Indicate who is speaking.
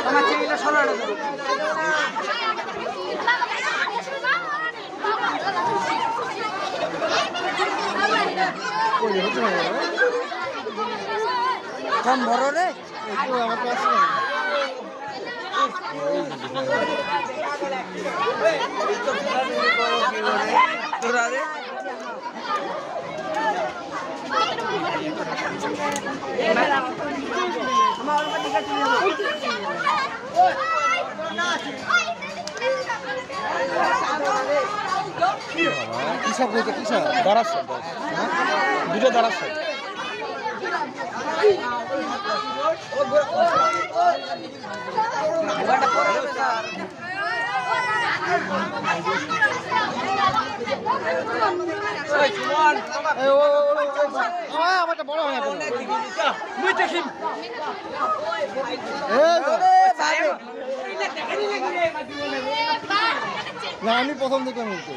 Speaker 1: আমার ছেলেটা সরানো কম বড় রে?
Speaker 2: আমার
Speaker 1: রে। সুমন
Speaker 2: এই ও ও ও ও আমারটা বড় হয়ে
Speaker 1: মুই দেখিম
Speaker 2: না আমি প্রথম দেখলাম কিন্তু